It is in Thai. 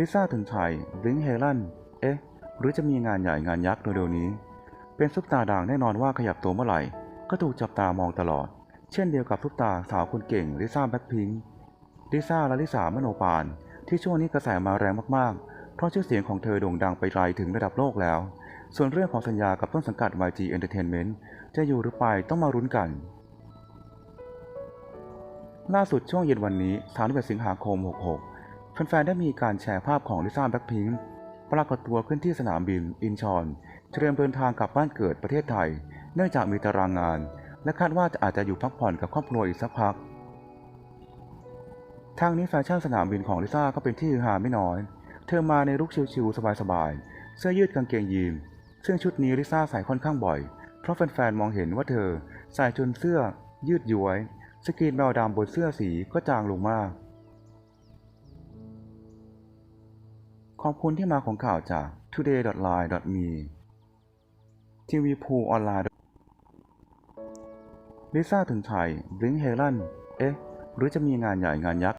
ลิซ่าถึงไทยบลิงเฮลัน เอ๊ะ หรือจะมีงานใหญ่งานยักษ์เร็วๆนี้ เป็นซุปตาดังแน่นอนว่าขยับตัวเมื่อไหร่ ก็ถูกจับตามองตลอด เช่นเดียวกับซุปตาสาวคนเก่งลิซ่าแบ็คพิงค์ลิซ่าและลิสามโนปาน ที่ช่วงนี้กระแสมาแรงมากๆ เพราะชื่อเสียงของเธอโด่งดังไปไกลถึงระดับโลกแล้ว ส่วนเรื่องของสัญญากับต้นสังกัด YG Entertainment จะอยู่หรือไปต้องมารุ้นกันล่าสุดช่วงเย็นวันนี้31สิงหาคม 66 แฟนๆได้มีการแชร์ภาพของลิซ่าแบล็คพิงค์ปรากฏตัวขึ้นที่สนามบินอินชอนเตรียมเดินทางกลับบ้านเกิดประเทศไทย เนื่องจากมีตารางงาน และคาดว่าจะอาจจะอยู่พักผ่อนกับครอบครัวอีกสักพักทางนี้แฟชั่นสนามบินของลิซ่าก็เป็นที่ฮือฮาไม่น้อย เธอมาในลุคชิวๆสบายๆ เสื้อยืดกางเกงยีนซึ่งชุดนี้ลิซ่าใส่ค่อนข้างบ่อย เพราะแฟนๆ มองเห็นว่าเธอใส่จนเสื้อยืดย้วย สกรีนแมวดำบนเสื้อสีก็จางลงมาก ขอบคุณที่มาของข่าวจาก today.line.me ทีวีพูออนไลน์ลิซ่าถึงไทยบลิงเฮลัน เอ๊ะ หรือจะมีงานใหญ่งานยักษ์